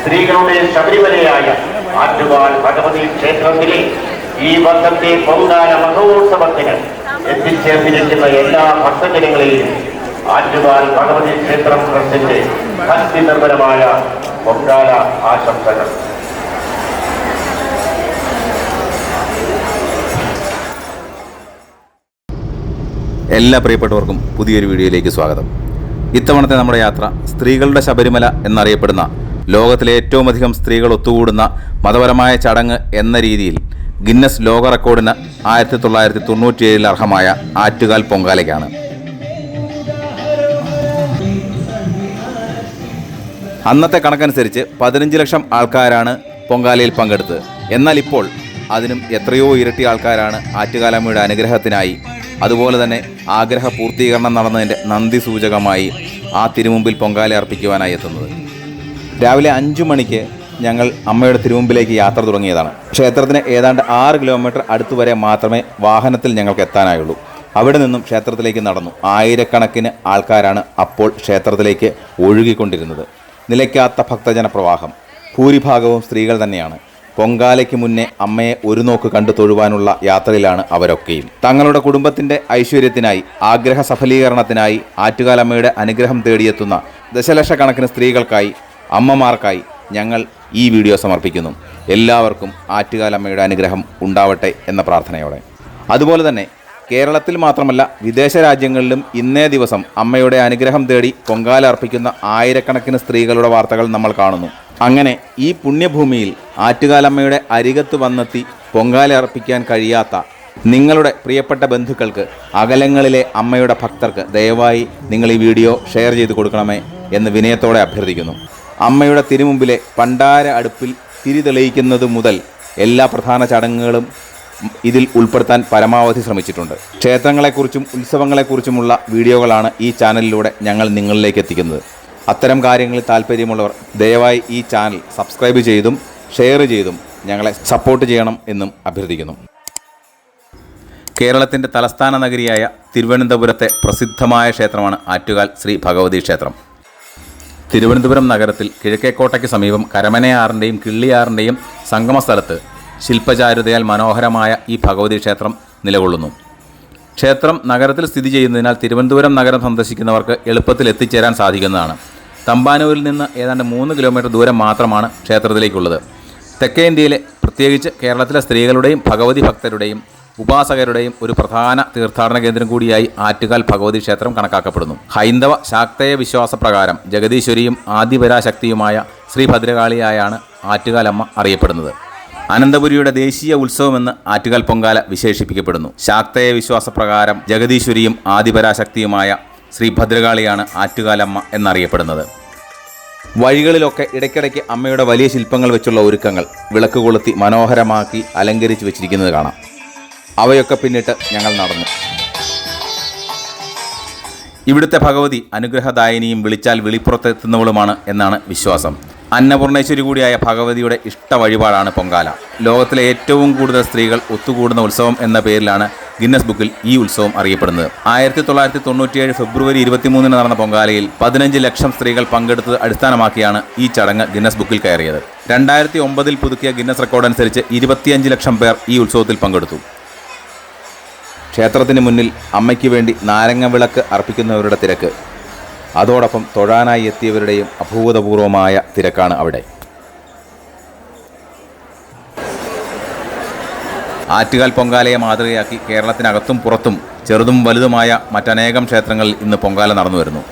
സ്ത്രീകളുടെ ശബരിമലയായ ആറ്റുകാൽ ഭഗവതി ക്ഷേത്രത്തിലെ ഈ വർഷത്തെ പൊങ്കാല മഹോത്സവത്തിന് എത്തിച്ചേർന്നിരിക്കുന്ന എല്ലാ ഭക്തജനങ്ങളെയും ആറ്റുകാൽ ഭഗവതി ക്ഷേത്രം ട്രസ്റ്റിന്റെ ഭക്തി നിർഭരമായ പൊങ്കാല ആശംസകൾ. എല്ലാ പ്രിയപ്പെട്ടവർക്കും പുതിയൊരു വീഡിയോയിലേക്ക് സ്വാഗതം. ഇത്തവണത്തെ നമ്മുടെ യാത്ര സ്ത്രീകളുടെ ശബരിമല എന്നറിയപ്പെടുന്ന ലോകത്തിലെ ഏറ്റവും അധികം സ്ത്രീകൾ ഒത്തുകൂടുന്ന മതപരമായ ചടങ്ങ് എന്ന രീതിയിൽ ഗിന്നസ് ലോക റെക്കോർഡിന് ആയിരത്തി തൊള്ളായിരത്തി തൊണ്ണൂറ്റിയേഴിൽ അർഹമായ ആറ്റുകാൽ പൊങ്കാലയ്ക്കാണ്. അന്നത്തെ കണക്കനുസരിച്ച് പതിനഞ്ച് ലക്ഷം ആൾക്കാരാണ് പൊങ്കാലയിൽ പങ്കെടുത്തത്. എന്നാൽ ഇപ്പോൾ അതിനും എത്രയോ ഇരട്ടി ആൾക്കാരാണ് ആറ്റുകാലമ്മയുടെ അനുഗ്രഹത്തിനായി അതുപോലെ തന്നെ ആഗ്രഹ പൂർത്തീകരണം നടന്നതിന്റെ നന്ദി സൂചകമായി ആ തിരുമുമ്പിൽ പൊങ്കാല അർപ്പിക്കുവാനായി എത്തുന്നത്. രാവിലെ അഞ്ചു മണിക്ക് ഞങ്ങൾ അമ്മയുടെ തിരുമുമ്പിലേക്ക് യാത്ര തുടങ്ങിയതാണ്. ക്ഷേത്രത്തിന് ഏതാണ്ട് ആറ് കിലോമീറ്റർ അടുത്ത് വരെ മാത്രമേ വാഹനത്തിൽ ഞങ്ങൾക്ക് എത്താനായുള്ളൂ. അവിടെ നിന്നും ക്ഷേത്രത്തിലേക്ക് നടന്നു. ആയിരക്കണക്കിന് ആൾക്കാരാണ് അപ്പോൾ ക്ഷേത്രത്തിലേക്ക് ഒഴുകിക്കൊണ്ടിരുന്നത്. നിലയ്ക്കാത്ത ഭക്തജന പ്രവാഹം ഭൂരിഭാഗവും സ്ത്രീകൾ തന്നെയാണ്. പൊങ്കാലയ്ക്ക് മുന്നേ അമ്മയെ ഒരു നോക്ക് കണ്ടു തൊഴുവാനുള്ള യാത്രയിലാണ് അവരൊക്കെയും. തങ്ങളുടെ കുടുംബത്തിന്റെ ഐശ്വര്യത്തിനായി ആഗ്രഹ സഫലീകരണത്തിനായി ആറ്റുകാലമ്മയുടെ അനുഗ്രഹം തേടിയെത്തുന്ന ദശലക്ഷക്കണക്കിന് സ്ത്രീകൾക്കായി അമ്മമാർക്കായി ഞങ്ങൾ ഈ വീഡിയോ സമർപ്പിക്കുന്നു. എല്ലാവർക്കും ആറ്റുകാലമ്മയുടെ അനുഗ്രഹം ഉണ്ടാവട്ടെ എന്ന പ്രാർത്ഥനയോടെ. അതുപോലെ തന്നെ കേരളത്തിൽ മാത്രമല്ല വിദേശ രാജ്യങ്ങളിലും ഇന്നേ ദിവസം അമ്മയുടെ അനുഗ്രഹം തേടി പൊങ്കാല അർപ്പിക്കുന്ന ആയിരക്കണക്കിന് സ്ത്രീകളുടെ വാർത്തകൾ നമ്മൾ കാണുന്നു. അങ്ങനെ ഈ പുണ്യഭൂമിയിൽ ആറ്റുകാലമ്മയുടെ അരികത്ത് വന്നെത്തി പൊങ്കാല അർപ്പിക്കാൻ കഴിയാത്ത നിങ്ങളുടെ പ്രിയപ്പെട്ട ബന്ധുക്കൾക്ക് അകലങ്ങളിലെ അമ്മയുടെ ഭക്തർക്ക് ദയവായി നിങ്ങൾ ഈ വീഡിയോ ഷെയർ ചെയ്ത് കൊടുക്കണമേ എന്ന് വിനയത്തോടെ അഭ്യർത്ഥിക്കുന്നു. അമ്മയുടെ തിരുമുമ്പിലെ പണ്ടാര അടുപ്പിൽ തിരി തെളിയിക്കുന്നത് മുതൽ എല്ലാ പ്രധാന ചടങ്ങുകളും ഇതിൽ ഉൾപ്പെടുത്താൻ പരമാവധി ശ്രമിച്ചിട്ടുണ്ട്. ക്ഷേത്രങ്ങളെക്കുറിച്ചും ഉത്സവങ്ങളെക്കുറിച്ചുമുള്ള വീഡിയോകളാണ് ഈ ചാനലിലൂടെ ഞങ്ങൾ നിങ്ങളിലേക്ക് എത്തിക്കുന്നത്. അത്തരം കാര്യങ്ങളിൽ താല്പര്യമുള്ളവർ ദയവായി ഈ ചാനൽ സബ്സ്ക്രൈബ് ചെയ്തും ഷെയർ ചെയ്തും ഞങ്ങളെ സപ്പോർട്ട് ചെയ്യണം എന്നും അഭ്യർത്ഥിക്കുന്നു. കേരളത്തിന്റെ തലസ്ഥാന നഗരിയായ തിരുവനന്തപുരത്തെ പ്രസിദ്ധമായ ക്ഷേത്രമാണ് ആറ്റുകാൽ ശ്രീ ഭഗവതി ക്ഷേത്രം. തിരുവനന്തപുരം നഗരത്തിൽ കിഴക്കേക്കോട്ടയ്ക്ക് സമീപം കരമനയാറിന്റെയും കിള്ളിയാറിന്റെയും സംഗമസ്ഥലത്ത് ശില്പചാരുതയാൽ മനോഹരമായ ഈ ഭഗവതി ക്ഷേത്രം നിലകൊള്ളുന്നു. ക്ഷേത്രം നഗരത്തിൽ സ്ഥിതി ചെയ്യുന്നതിനാൽ തിരുവനന്തപുരം നഗരം സന്ദർശിക്കുന്നവർക്ക് എളുപ്പത്തിൽ എത്തിച്ചേരാൻ സാധിക്കുന്നതാണ്. തമ്പാനൂരിൽ നിന്ന് ഏതാണ്ട് മൂന്ന് കിലോമീറ്റർ ദൂരം മാത്രമാണ് ക്ഷേത്രത്തിലേക്കുള്ളത്. തെക്കേ ഇന്ത്യയിലെ പ്രത്യേകിച്ച് കേരളത്തിലെ സ്ത്രീകളുടെയും ഭഗവതി ഭക്തരുടെയും ഉപാസകരുടെയും ഒരു പ്രധാന തീർത്ഥാടന കേന്ദ്രം കൂടിയായി ആറ്റുകാൽ ഭഗവതി ക്ഷേത്രം കണക്കാക്കപ്പെടുന്നു. ഹൈന്ദവ ശാക്തേയ വിശ്വാസപ്രകാരം ജഗദീശ്വരിയും ആദിപരാശക്തിയുമായ ശ്രീ ഭദ്രകാളിയായാണ് ആറ്റുകാലമ്മ അറിയപ്പെടുന്നത്. അനന്തപുരിയുടെ ദേശീയ ഉത്സവമെന്ന് ആറ്റുകാൽ പൊങ്കാല വിശേഷിപ്പിക്കപ്പെടുന്നു. ശാക്തേയ വിശ്വാസപ്രകാരം ജഗദീശ്വരിയും ആദിപരാശക്തിയുമായ ശ്രീ ഭദ്രകാളിയാണ് ആറ്റുകാലമ്മ എന്നറിയപ്പെടുന്നത്. വഴികളിലൊക്കെ ഇടയ്ക്കിടയ്ക്ക് അമ്മയുടെ വലിയ ശില്പങ്ങൾ വെച്ചുള്ള ഒരുക്കങ്ങൾ വിളക്ക് കൊളുത്തി മനോഹരമാക്കി അലങ്കരിച്ച് വെച്ചിരിക്കുന്നത് കാണാം. അവയൊക്കെ പിന്നിട്ട് ഞങ്ങൾ നടന്നു. ഇവിടുത്തെ ഭഗവതി അനുഗ്രഹദായനിയും വിളിച്ചാൽ വിളിപ്പുറത്തെത്തുന്നവളുമാണ് എന്നാണ് വിശ്വാസം. അന്നപൂർണേശ്വരി കൂടിയായ ഭഗവതിയുടെ ഇഷ്ട വഴിപാടാണ് പൊങ്കാല. ലോകത്തിലെ ഏറ്റവും കൂടുതൽ സ്ത്രീകൾ ഒത്തുകൂടുന്ന ഉത്സവം എന്ന പേരിലാണ് ഗിന്നസ് ബുക്കിൽ ഈ ഉത്സവം അറിയപ്പെടുന്നത്. ആയിരത്തി തൊള്ളായിരത്തി തൊണ്ണൂറ്റിയേഴ് ഫെബ്രുവരി ഇരുപത്തിമൂന്നിന് നടന്ന പൊങ്കാലയിൽ പതിനഞ്ച് ലക്ഷം സ്ത്രീകൾ പങ്കെടുത്തത് അടിസ്ഥാനമാക്കിയാണ് ഈ ചടങ്ങ് ഗിന്നസ് ബുക്കിൽ കയറിയത്. രണ്ടായിരത്തി ഒമ്പതിൽ പുതുക്കിയ ഗിന്നസ് റെക്കോർഡ് അനുസരിച്ച് ഇരുപത്തിയഞ്ച് ലക്ഷം പേർ ഈ ഉത്സവത്തിൽ പങ്കെടുത്തു. ക്ഷേത്രത്തിന് മുന്നിൽ അമ്മയ്ക്ക് വേണ്ടി നാരങ്ങ വിളക്ക് അർപ്പിക്കുന്നവരുടെ തിരക്ക്. അതോടൊപ്പം തൊഴാനായി എത്തിയവരുടെയും അഭൂതപൂർവമായ തിരക്കാണ് അവിടെ. ആറ്റുകാൽ പൊങ്കാലയെ മാതൃകയാക്കി കേരളത്തിനകത്തും പുറത്തും ചെറുതും വലുതുമായ മറ്റനേകം ക്ഷേത്രങ്ങളിൽ ഇന്ന് പൊങ്കാല നടന്നു വരുന്നു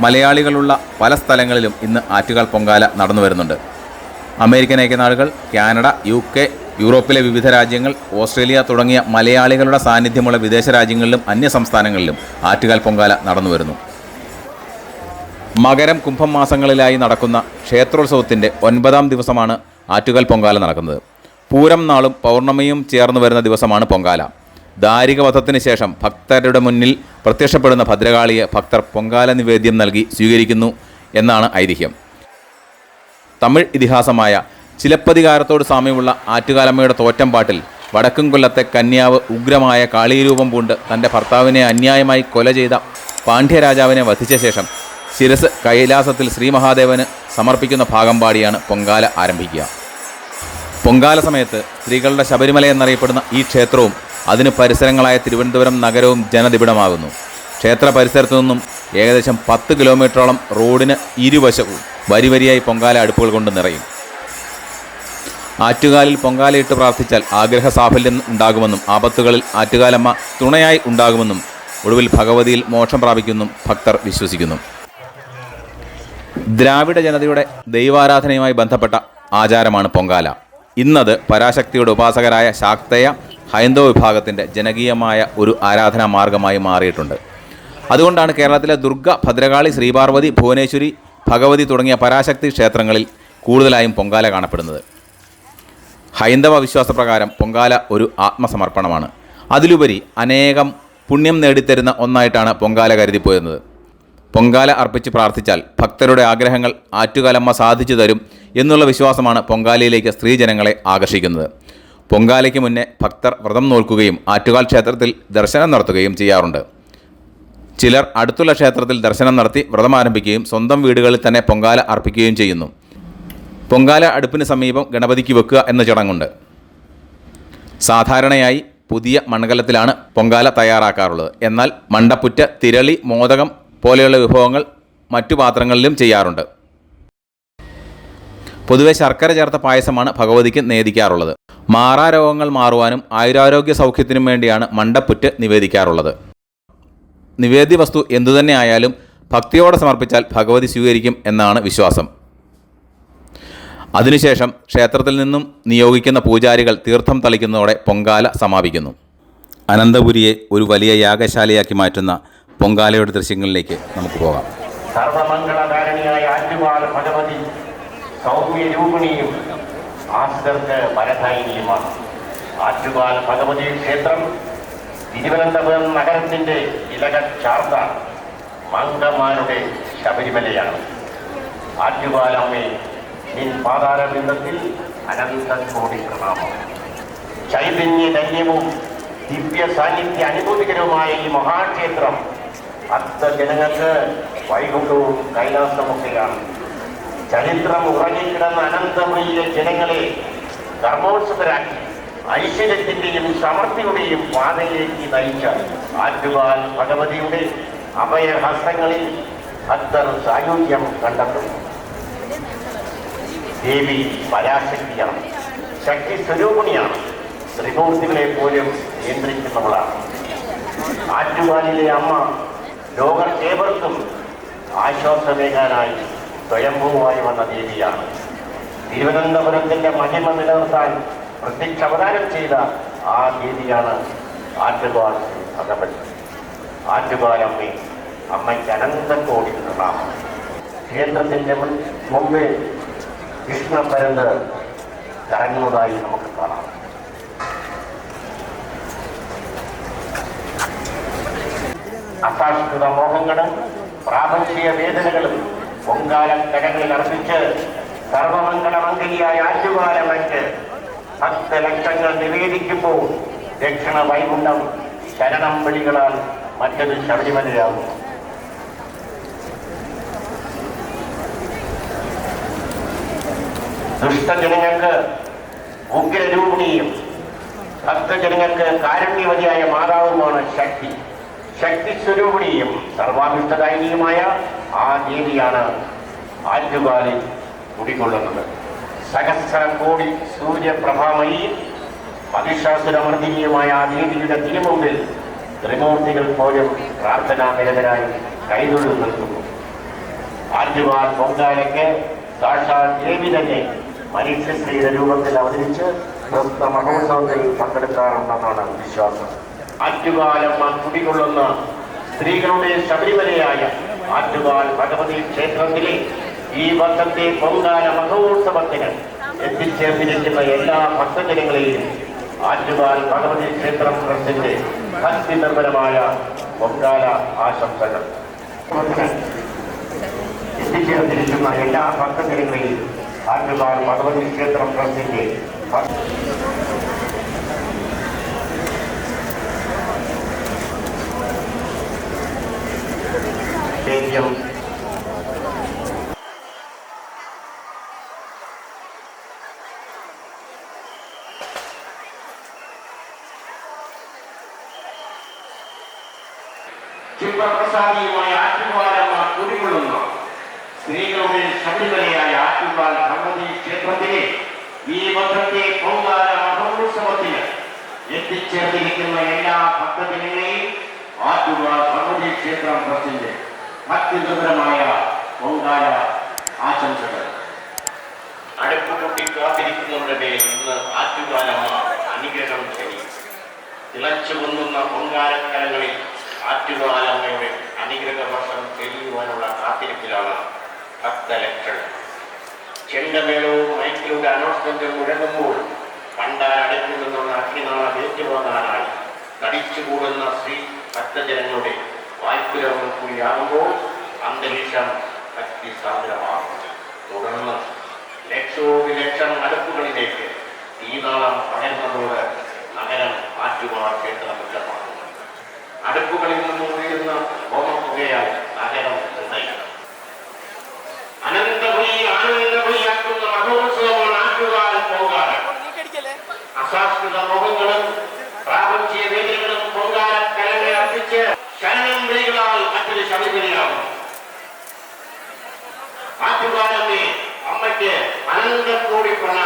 മലയാളികളുള്ള പല സ്ഥലങ്ങളിലും ഇന്ന് ആറ്റുകാൽ പൊങ്കാല നടന്നു വരുന്നുണ്ട് അമേരിക്കൻ ഐക്യനാടുകൾ കാനഡ യു കെ യൂറോപ്പിലെ വിവിധ രാജ്യങ്ങൾ ഓസ്ട്രേലിയ തുടങ്ങിയ മലയാളികളുടെ സാന്നിധ്യമുള്ള വിദേശ രാജ്യങ്ങളിലും അന്യ സംസ്ഥാനങ്ങളിലും ആറ്റുകാൽ പൊങ്കാല നടന്നു വരുന്നു മകരം കുംഭം മാസങ്ങളിലായി നടക്കുന്ന ക്ഷേത്രോത്സവത്തിന്റെ ഒൻപതാം ദിവസമാണ് ആറ്റുകാൽ പൊങ്കാല നടക്കുന്നത്. പൂരം നാളും പൗർണമിയും ചേർന്ന് വരുന്ന ദിവസമാണ് പൊങ്കാല. ദാരികവധത്തിന് ശേഷം ഭക്തരുടെ മുന്നിൽ പ്രത്യക്ഷപ്പെടുന്ന ഭദ്രകാളിയെ ഭക്തർ പൊങ്കാല നിവേദ്യം നൽകി സ്വീകരിക്കുന്നു എന്നാണ് ഐതിഹ്യം. തമിഴ് ഇതിഹാസമായ ചിലപ്പതികാരത്തോട് സാമ്യമുള്ള ആറ്റുകാലമ്മയുടെ തോറ്റംപാട്ടിൽ വടക്കും കൊല്ലത്തെ കന്യാവ് ഉഗ്രമായ കാളീരൂപം പൂണ്ട് തന്റെ ഭർത്താവിനെ അന്യായമായി കൊല ചെയ്ത പാണ്ഡ്യരാജാവിനെ വധിച്ച ശേഷം ശിരസ് കൈലാസത്തിൽ ശ്രീമഹാദേവന് സമർപ്പിക്കുന്ന ഭാഗം പാടിയാണ് പൊങ്കാല ആരംഭിക്കുക. പൊങ്കാല സമയത്ത് സ്ത്രീകളുടെ ശബരിമല എന്നറിയപ്പെടുന്ന ഈ ക്ഷേത്രവും അതിന് പരിസരങ്ങളായ തിരുവനന്തപുരം നഗരവും ജനനിബിഡമാകുന്നു ക്ഷേത്ര പരിസരത്തു നിന്നും ഏകദേശം പത്ത് കിലോമീറ്ററോളം റോഡിന് ഇരുവശവും വരി വരിയായി പൊങ്കാല അടുപ്പുകൾ കൊണ്ട് നിറയും. ആറ്റുകാലിൽ പൊങ്കാലയിട്ട് പ്രാർത്ഥിച്ചാൽ ആഗ്രഹ സാഫല്യം ഉണ്ടാകുമെന്നും ആപത്തുകളിൽ ആറ്റുകാലമ്മ തുണയായി ഉണ്ടാകുമെന്നും ഒടുവിൽ ഭഗവതിയിൽ മോക്ഷം പ്രാപിക്കുമെന്നും ഭക്തർ വിശ്വസിക്കുന്നു. ദ്രാവിഡ ജനതയുടെ ദൈവാരാധനയുമായി ബന്ധപ്പെട്ട ആചാരമാണ് പൊങ്കാല. ഇന്നത് പരാശക്തിയുടെ ഉപാസകരായ ശാക്തയ ഹൈന്ദവ വിഭാഗത്തിന്റെ ജനകീയമായ ഒരു ആരാധനാ മാർഗമായി മാറിയിട്ടുണ്ട്. അതുകൊണ്ടാണ് കേരളത്തിലെ ദുർഗ ഭദ്രകാളി ശ്രീപാർവതി ഭുവനേശ്വരി ഭഗവതി തുടങ്ങിയ പരാശക്തി ക്ഷേത്രങ്ങളിൽ കൂടുതലായും പൊങ്കാല കാണപ്പെടുന്നത്. ഹൈന്ദവ വിശ്വാസപ്രകാരം പൊങ്കാല ഒരു ആത്മസമർപ്പണമാണ്. അതിലുപരി അനേകം പുണ്യം നേടിത്തരുന്ന ഒന്നായിട്ടാണ് പൊങ്കാല കരുതിപ്പോയിരുന്നത്. പൊങ്കാല അർപ്പിച്ച് പ്രാർത്ഥിച്ചാൽ ഭക്തരുടെ ആഗ്രഹങ്ങൾ ആറ്റുകാലമ്മ സാധിച്ചു തരും എന്നുള്ള വിശ്വാസമാണ് പൊങ്കാലയിലേക്ക് സ്ത്രീജനങ്ങളെ ആകർഷിക്കുന്നത്. പൊങ്കാലയ്ക്ക് മുന്നേ ഭക്തർ വ്രതം നോൽക്കുകയും ആറ്റുകാൽ ക്ഷേത്രത്തിൽ ദർശനം നടത്തുകയും ചെയ്യാറുണ്ട്. ചിലർ അടുത്തുള്ള ക്ഷേത്രത്തിൽ ദർശനം നടത്തി വ്രതം ആരംഭിക്കുകയും സ്വന്തം വീടുകളിൽ തന്നെ പൊങ്കാല അർപ്പിക്കുകയും ചെയ്യുന്നു. പൊങ്കാല അടുപ്പിന് സമീപം ഗണപതിക്ക് വെക്കുക എന്ന ചടങ്ങുണ്ട്. സാധാരണയായി പുതിയ മൺകലത്തിലാണ് പൊങ്കാല തയ്യാറാക്കാറുള്ളത്. എന്നാൽ മണ്ടപ്പുറ്റ തിരളി മോദകം പോലെയുള്ള വിഭവങ്ങൾ മറ്റു പാത്രങ്ങളിലും ചെയ്യാറുണ്ട്. പൊതുവെ ശർക്കര ചേർത്ത പായസമാണ് ഭഗവതിക്ക് നേദിക്കാറുള്ളത്. മാറാരോഗങ്ങൾ മാറുവാനും ആയുരാരോഗ്യ സൗഖ്യത്തിനും വേണ്ടിയാണ് മണ്ടപ്പുറ്റ് നിവേദിക്കാറുള്ളത്. നിവേദ്യ വസ്തു എന്തുതന്നെ ആയാലും ഭക്തിയോടെ സമർപ്പിച്ചാൽ ഭഗവതി സ്വീകരിക്കും എന്നാണ് വിശ്വാസം. അതിനുശേഷം ക്ഷേത്രത്തിൽ നിന്നും നിയോഗിക്കുന്ന പൂജാരികൾ തീർത്ഥം തളിക്കുന്നതോടെ പൊങ്കാല സമാപിക്കുന്നു. അനന്തപുരിയെ ഒരു വലിയ യാഗശാലയാക്കി മാറ്റുന്ന പൊങ്കാലയുടെ ദൃശ്യങ്ങളിലേക്ക് നമുക്ക് പോകാം. ആറ്റുമാൾ ഭഗവതി സൗമ്യരൂപിണിയും ആശ്രിതർക്ക് പരധായിനിയുമാണ് ആറ്റുമാൽ ഭഗവതി ക്ഷേത്രം തിരുവനന്തപുരം നഗരത്തിന്റെ ഇലക ചാർത്ത മംഗമാരുടെ ശബരിമലയാണ്. ആറ്റുകാലമ്മേ നിൻ പാതാരബിന്ദത്തിൽ അനന്ത കോടി പ്രണാമം. ചൈതന്യ ധന്യവും ദിവ്യ സാന്നിധ്യ അനുഭൂതികരവുമായ ഈ മഹാക്ഷേത്രം അത്ത ജനങ്ങൾക്ക് വൈകുണ്ഠവും കൈലാസമൊക്കെയാണ്. ചരിത്രം ഉറങ്ങിക്കിടന്ന അനന്തമയ്യ ജനങ്ങളെ കർമ്മോത്സവരാക്കി ഐശ്വര്യത്തിന്റെയും സമൃദ്ധിയുടെയും പാതയിലേക്ക് നയിച്ച ആറ്റുപാൽ ഭഗവതിയുടെ അഭയഹസ്തങ്ങളിൽ ഭക്തർ സായുജ്യം കണ്ടെത്തുന്നു ദേവി പരാശക്തിയാണ് ശക്തി സ്വരൂപിണിയാണ് ത്രിമൂർത്തികളെ പോലും നിയന്ത്രിക്കുന്നവളാണ്. ആറ്റുപാലിലെ അമ്മ ലോകർക്കേവർക്കും ആശ്വാസമേകാനായി സ്വയംഭൂവായി വന്ന ദേവിയാണ്. തിരുവനന്തപുരത്തിന്റെ മഹിമ നിലനിർത്താൻ പ്രത്യക്ഷ ചെയ്ത ആ ദേവിയാണ് ആറ്റുപാൽ ഭഗവതി. ആറ്റുപാലമ്മേ അമ്മയ്ക്ക് അനന്തക്കോടി പ്രണാമം. ക്ഷേത്രത്തിന്റെ മുൻ- മുമ്പിൽ കൃഷ്ണപരന്ത് കറങ്ങുന്നതായി നമുക്ക് കാണാം. അസാഷ്കൃത മോഹങ്ങളും പ്രാപഞ്ചിക വേദനകളും പൊങ്കാല കടകളിൽ അർപ്പിച്ച് സർവമംഗളമംഗലിയായ ആറ്റുകാലമറ്റ് ഭക്തലക്ഷങ്ങൾ നിവേദിക്കുമ്പോൾ ദക്ഷിണ വൈകുണ്ഠം ശരണം വിളികളാൽ മറ്റൊരു ശബരിമലയാകും. ദുഷ്ടജനങ്ങൾക്ക് ഉഗ്രരൂപിണിയും ഭക്തജനങ്ങൾക്ക് കാരുണ്യവതിയായ മാതാവുമാണ് ശക്തി. ശക്തി സ്വരൂപിണിയും സർവാഭിഷ്ടദായിനിയുമായ ആ നീതിയാണ് ആറ്റുകാലിൽ കുടികൊള്ളുന്നത്. സഹസ്ര കോടി സൂര്യപ്രഭാമയി മഹിഷാസുരമർദ്ദിനിയുമായ ആ നീതിയുടെ തിരുമുമ്പിൽ ത്രിമൂർത്തികൾ പോലും പ്രാർത്ഥനാ നിരതരായി കൈതൊഴിൽ നിൽക്കുന്നു. ആറ്റുകാൽ പൊങ്കാലയ്ക്ക് സാക്ഷാൽ ദേവി തന്നെ മനുഷ്യശ്രീയുടെ രൂപത്തിൽ അവതരിച്ച് ക്രിസ്ത മഹോത്സവത്തിൽ പങ്കെടുക്കാറുണ്ടെന്നാണ് വിശ്വാസം. ആറ്റുകാലം കുടികൊള്ളുന്ന സ്ത്രീകളുടെ ശബരിമലയായ ആറ്റുകാൽ ഭഗവതി ക്ഷേത്രത്തിലെ ഈ വർഷത്തെ പൊങ്കാല മഹോത്സവത്തിന് എത്തിച്ചേർന്നിരിക്കുന്ന എല്ലാ ഭക്തജനങ്ങളെയും ആറ്റുകാൽ ഭഗവതി ക്ഷേത്രം ട്രസ്റ്റിന്റെ ഭക്തി പൊങ്കാല ആശംസകൾ. എത്തിച്ചേർന്നിരിക്കുന്ന എല്ലാ ഭക്തജനങ്ങളെയും ആറ്റുകാൽ ഭഗവതി ക്ഷേത്രം ട്രസ്റ്റിന്റെ ബെൽജിയം ശില്പപ്രസാദിയുമായി ആറ്റുകാലമ്മ കൂടിക്കൊള്ളുന്നു സ്ത്രീകളുടെ ശബരിമലയായ ആറ്റുകാൽ ഭഗവതി ക്ഷേത്രത്തിലെ ഈ വർഷത്തെ പൊങ്കാല മഹോത്സവത്തിന് എത്തിച്ചേർത്തിരിക്കുന്ന എല്ലാ ഭക്തജനങ്ങളെയും ആറ്റുകാൽ ഭഗവതി ക്ഷേത്രം പ്രസിദ്ധം. അത്യുഗ്രമായ പൊങ്കാല ആശംസകൾ. അടുപ്പുകൂട്ടി കാത്തിരിക്കുന്നവരുടെ മേൽ ഇന്ന് ആറ്റുകാലമ്മ അനുഗ്രഹം ശരി തിളച്ചു പൊന്നുന്ന പൊങ്കാലക്കലങ്ങളിൽ ആറ്റുകാലമ്മയുടെ അനുഗ്രഹ വർഷം തെളിയുവാനുള്ള കാത്തിരിപ്പിലാണ് ഭക്തലക്ഷണം ചെണ്ടമേളവും മൈക്കിലൂടെ അനൗൺസ്മെന്റ് മുഴങ്ങുമ്പോൾ പണ്ടാൽ അടുത്തു നിന്നുള്ള അഗ്നിനാളം ഏറ്റുവാങ്ങാനായി തടിച്ചുകൂടുന്ന ശ്രീ ഭക്തജനങ്ങളുടെ വായ്പുരവും കൂടിയാകുമ്പോൾ അന്തരീക്ഷം ശക്തി സാന്ദ്രമാകും തുടർന്ന് ലക്ഷോപലക്ഷം അടുപ്പുകളിലേക്ക് തീനാളം പകരുന്നതോട് നഗരം മാറ്റുവാൻ ക്ഷേത്രമുറ്റമാണ് അടുപ്പുകളിൽ നിന്നും ഉയരുന്ന ഹോമപ്പുകയാൽ നഗരം നിർണയിക്കണം അനന്തപുരി ആനന്ദപുരിയാക്കുന്ന മഹോത്സവമാണ് ആറ്റുകാൽ പോകാറ്. അശാസ്കൃത പ്രാപഞ്ചിക വേദികളും പൊങ്കാല കലങ്ങളെ അർപ്പിച്ച് ശരണം വിളികളാൽ മറ്റൊരു ശബരിമലയാകും ആറ്റുകാലമ്മേ അമ്മയ്ക്ക് അനന്തകോടി പ്രണാമം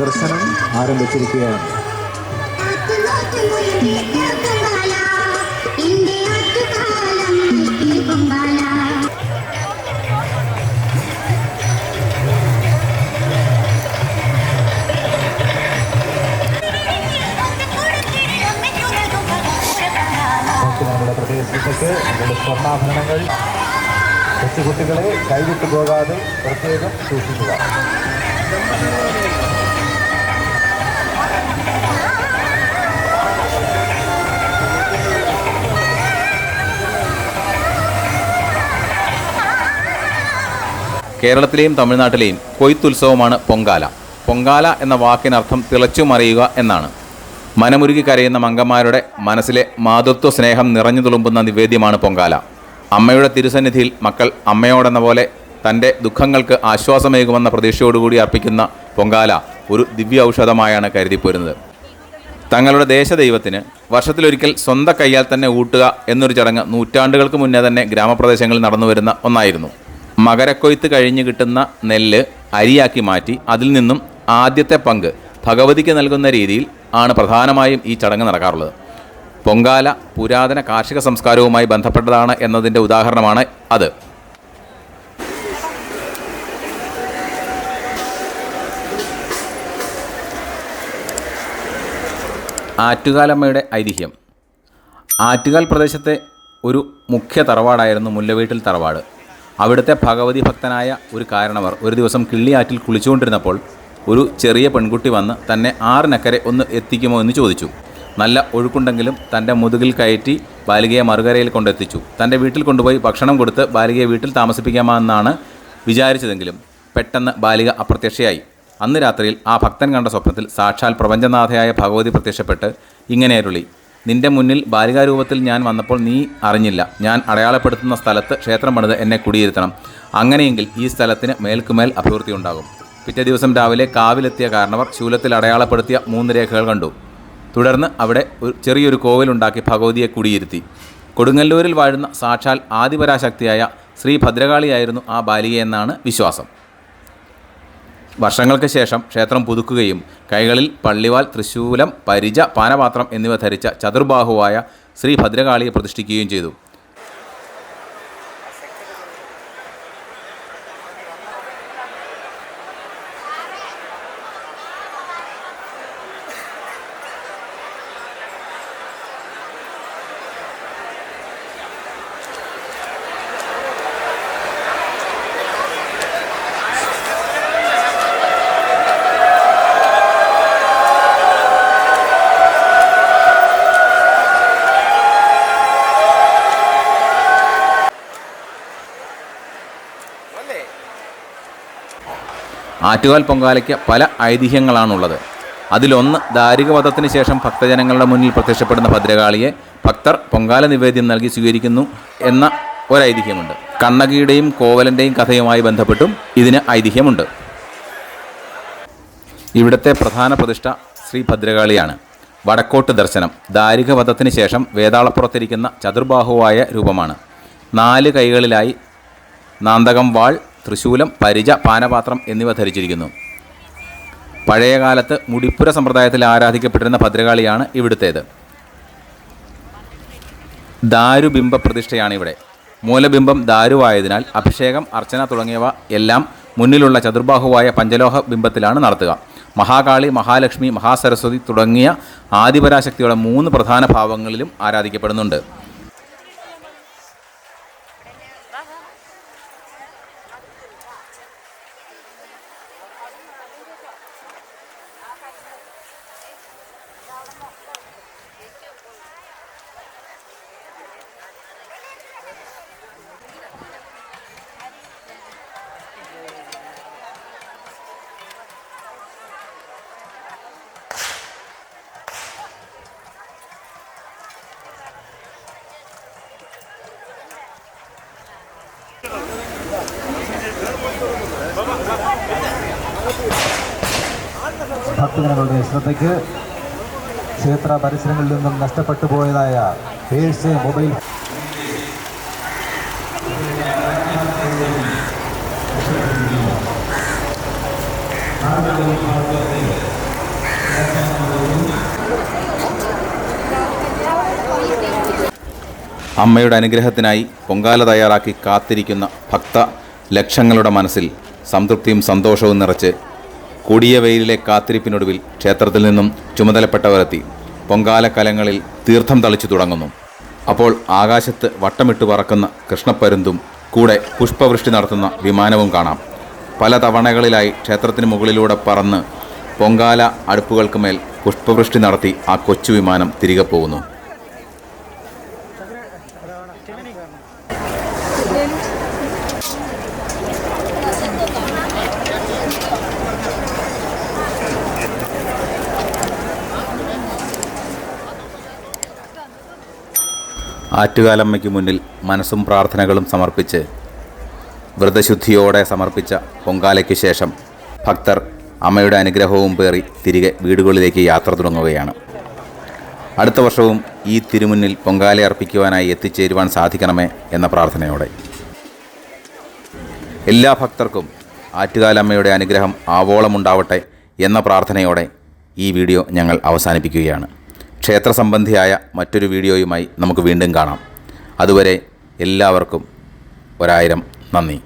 ദർശനം ആരംഭിച്ചിരിക്കുകയാണ്. പ്രത്യേക ശ്രദ്ധയ്ക്ക് നിങ്ങളുടെ സ്വർണാഭരണങ്ങൾ കൊച്ചുകുട്ടികളെ കൈവിട്ടു പോകാതെ പ്രത്യേകം സൂക്ഷിക്കുക. കേരളത്തിലെയും തമിഴ്നാട്ടിലെയും കൊയ്ത്തുത്സവമാണ് പൊങ്കാല. പൊങ്കാല എന്ന വാക്കിനർത്ഥം തിളച്ചു മറിയുക എന്നാണ്. മനമുരുകി കരയുന്ന മങ്കന്മാരുടെ മനസ്സിലെ മാതൃത്വ സ്നേഹം നിറഞ്ഞു തുളുമ്പുന്ന നിവേദ്യമാണ് പൊങ്കാല. അമ്മയുടെ തിരുസന്നിധിയിൽ മക്കൾ അമ്മയോടെന്ന പോലെ തന്റെ ദുഃഖങ്ങൾക്ക് ആശ്വാസമേകുമെന്ന പ്രതീക്ഷയോടുകൂടി അർപ്പിക്കുന്ന പൊങ്കാല ഒരു ദിവ്യ ഔഷധമായാണ് കരുതിപ്പോരുന്നത്. തങ്ങളുടെ ദേശദൈവത്തിന് വർഷത്തിലൊരിക്കൽ സ്വന്തം കൈയാൽ തന്നെ ഊട്ടുക എന്നൊരു ചടങ്ങ് നൂറ്റാണ്ടുകൾക്ക് മുന്നേ തന്നെ ഗ്രാമപ്രദേശങ്ങളിൽ നടന്നു വരുന്ന ഒന്നായിരുന്നു. മകരക്കൊയ്ത്ത് കഴിഞ്ഞ് കിട്ടുന്ന നെല്ല് അരിയാക്കി മാറ്റി അതിൽ നിന്നും ആദ്യത്തെ പങ്ക് ഭഗവതിക്ക് നൽകുന്ന രീതിയിൽ ആണ് പ്രധാനമായും ഈ ചടങ്ങ് നടക്കാറുള്ളത്. പൊങ്കാല പുരാതന കാർഷിക സംസ്കാരവുമായി ബന്ധപ്പെട്ടതാണ് എന്നതിന്റെ ഉദാഹരണമാണ് അത്. ആറ്റുകാലമ്മയുടെ ഐതിഹ്യം. ആറ്റുകാൽ പ്രദേശത്തെ ഒരു മുഖ്യ തറവാടായിരുന്നു മുല്ലവീട്ടിൽ തറവാട്. അവിടുത്തെ ഭഗവതി ഭക്തനായ ഒരു കാരണവർ ഒരു ദിവസം കിള്ളിയാറ്റിൽ കുളിച്ചുകൊണ്ടിരുന്നപ്പോൾ ഒരു ചെറിയ പെൺകുട്ടി വന്ന് തന്നെ ആറിനക്കരെ ഒന്ന് എത്തിക്കുമോ എന്ന് ചോദിച്ചു. നല്ല ഒഴുക്കുണ്ടെങ്കിലും തന്റെ മുതുകിൽ കയറ്റി ബാലികയെ മറുകരയിൽ കൊണ്ടെത്തിച്ചു. തന്റെ വീട്ടിൽ കൊണ്ടുപോയി ഭക്ഷണം കൊടുത്ത് ബാലികയെ വീട്ടിൽ താമസിപ്പിക്കാമെന്നാണ് വിചാരിച്ചതെങ്കിലും പെട്ടെന്ന് ബാലിക അപ്രത്യക്ഷയായി. അന്ന് രാത്രിയിൽ ആ ഭക്തൻ കണ്ട സ്വപ്നത്തിൽ സാക്ഷാൽ പ്രപഞ്ചനാഥയായ ഭഗവതി പ്രത്യക്ഷപ്പെട്ട് ഇങ്ങനെ അരുളി നിന്റെ മുന്നിൽ ബാലികാരൂപത്തിൽ ഞാൻ വന്നപ്പോൾ നീ അറിഞ്ഞില്ല. ഞാൻ അടയാളപ്പെടുത്തുന്ന സ്ഥലത്ത് ക്ഷേത്രം പണിത് എന്നെ കുടിയിരുത്തണം. അങ്ങനെയെങ്കിൽ ഈ സ്ഥലത്തിന് മേൽക്കുമേൽ അഭിവൃദ്ധി ഉണ്ടാകും. പിറ്റേ ദിവസം രാവിലെ കാവിലെത്തിയ കാരണവർ ശൂലത്തിൽ അടയാളപ്പെടുത്തിയ മൂന്ന് രേഖകൾ കണ്ടു. തുടർന്ന് അവിടെ ഒരു ചെറിയൊരു കോവിലുണ്ടാക്കി ഭഗവതിയെ കുടിയിരുത്തി. കൊടുങ്ങല്ലൂരിൽ വാഴുന്ന സാക്ഷാൽ ആദിപരാശക്തിയായ ശ്രീ ഭദ്രകാളിയായിരുന്നു ആ ബാലികയെന്നാണ് വിശ്വാസം. വർഷങ്ങൾക്ക് ശേഷം ക്ഷേത്രം പുതുക്കുകയും കൈകളിൽ പള്ളിവാൽ തൃശൂലം പരിച പാനപാത്രം എന്നിവ ധരിച്ച ചതുർബാഹുവായ ശ്രീ ഭദ്രകാളിയെ പ്രതിഷ്ഠിക്കുകയും ചെയ്തു. ആറ്റുകാൽ പൊങ്കാലയ്ക്ക് പല ഐതിഹ്യങ്ങളാണുള്ളത്. അതിലൊന്ന് ദാരികവധത്തിന് ശേഷം ഭക്തജനങ്ങളുടെ മുന്നിൽ പ്രത്യക്ഷപ്പെടുന്ന ഭദ്രകാളിയെ ഭക്തർ പൊങ്കാല നിവേദ്യം നൽകി സ്വീകരിക്കുന്നു എന്ന ഒരൈതിഹ്യമുണ്ട്. കണ്ണകിയുടെയും കോവലന്റെയും കഥയുമായി ബന്ധപ്പെട്ടും ഇതിന് ഐതിഹ്യമുണ്ട്. ഇവിടുത്തെ പ്രധാന പ്രതിഷ്ഠ ശ്രീ ഭദ്രകാളിയാണ്. വടക്കോട്ട് ദർശനം ദാരികവധത്തിന് ശേഷം വേതാളപ്പുറത്തിരിക്കുന്ന ചതുർബാഹുവായ രൂപമാണ്. നാല് കൈകളിലായി നാന്തകം വാൾ തൃശൂലം പരിച പാനപാത്രം എന്നിവ ധരിച്ചിരിക്കുന്നു. പഴയകാലത്ത് മുടിപ്പുര സമ്പ്രദായത്തിൽ ആരാധിക്കപ്പെട്ടിരുന്ന ഭദ്രകാളിയാണ് ഇവിടുത്തേത്. ദാരുബിംബ പ്രതിഷ്ഠയാണ് ഇവിടെ മൂലബിംബം ദാരുവായതിനാൽ അഭിഷേകം അർച്ചന തുടങ്ങിയവ എല്ലാം മുന്നിലുള്ള ചതുർബാഹുവായ പഞ്ചലോഹ ബിംബത്തിലാണ് നടത്തുക. മഹാകാളി മഹാലക്ഷ്മി മഹാസരസ്വതി തുടങ്ങിയ ആദിപരാശക്തിയുടെ മൂന്ന് പ്രധാന ഭാവങ്ങളിലും ആരാധിക്കപ്പെടുന്നുണ്ട്. ഭക്തജനങ്ങളുടെ ശ്രദ്ധയ്ക്ക് ക്ഷേത്ര പരിസരങ്ങളിൽ നിന്നും നഷ്ടപ്പെട്ടു പോയതായ പേഴ്സ് മൊബൈൽ. അമ്മയുടെ അനുഗ്രഹത്തിനായി പൊങ്കാല തയ്യാറാക്കി കാത്തിരിക്കുന്ന ഭക്ത ലക്ഷങ്ങളുടെ മനസ്സിൽ സംതൃപ്തിയും സന്തോഷവും നിറച്ച് കൊടിയ വെയിലിലെ കാത്തിരിപ്പിനൊടുവിൽ ക്ഷേത്രത്തിൽ നിന്നും ചുമതലപ്പെട്ടവരെത്തി പൊങ്കാല കലങ്ങളിൽ തീർത്ഥം തളിച്ചു തുടങ്ങുന്നു. അപ്പോൾ ആകാശത്ത് വട്ടമിട്ട് പറക്കുന്ന കൃഷ്ണപ്പരുന്തും കൂടെ പുഷ്പവൃഷ്ടി നടത്തുന്ന വിമാനവും കാണാം. പല തവണകളിലായി ക്ഷേത്രത്തിന് മുകളിലൂടെ പറന്ന് പൊങ്കാല അടുപ്പുകൾക്ക് മേൽ പുഷ്പവൃഷ്ടി നടത്തി ആ കൊച്ചു വിമാനം തിരികെ പോകുന്നു. ആറ്റുകാലമ്മയ്ക്ക് മുന്നിൽ മനസ്സും പ്രാർത്ഥനകളും സമർപ്പിച്ച് വ്രതശുദ്ധിയോടെ സമർപ്പിച്ച പൊങ്കാലയ്ക്ക് ശേഷം ഭക്തർ അമ്മയുടെ അനുഗ്രഹവും പേറി തിരികെ വീടുകളിലേക്ക് യാത്ര തുടങ്ങുകയാണ്. അടുത്ത വർഷവും ഈ തിരുമുന്നിൽ പൊങ്കാല അർപ്പിക്കുവാനായി എത്തിച്ചേരുവാൻ സാധിക്കണമേ എന്ന പ്രാർത്ഥനയോടെ. എല്ലാ ഭക്തർക്കും ആറ്റുകാലമ്മയുടെ അനുഗ്രഹം ആവോളമുണ്ടാവട്ടെ എന്ന പ്രാർത്ഥനയോടെ ഈ വീഡിയോ ഞങ്ങൾ അവസാനിപ്പിക്കുകയാണ്. ക്ഷേത്ര സംബന്ധിയായ മറ്റൊരു വീഡിയോയുമായി നമുക്ക് വീണ്ടും കാണാം. അതുവരെ എല്ലാവർക്കും ഒരായിരം നന്ദി.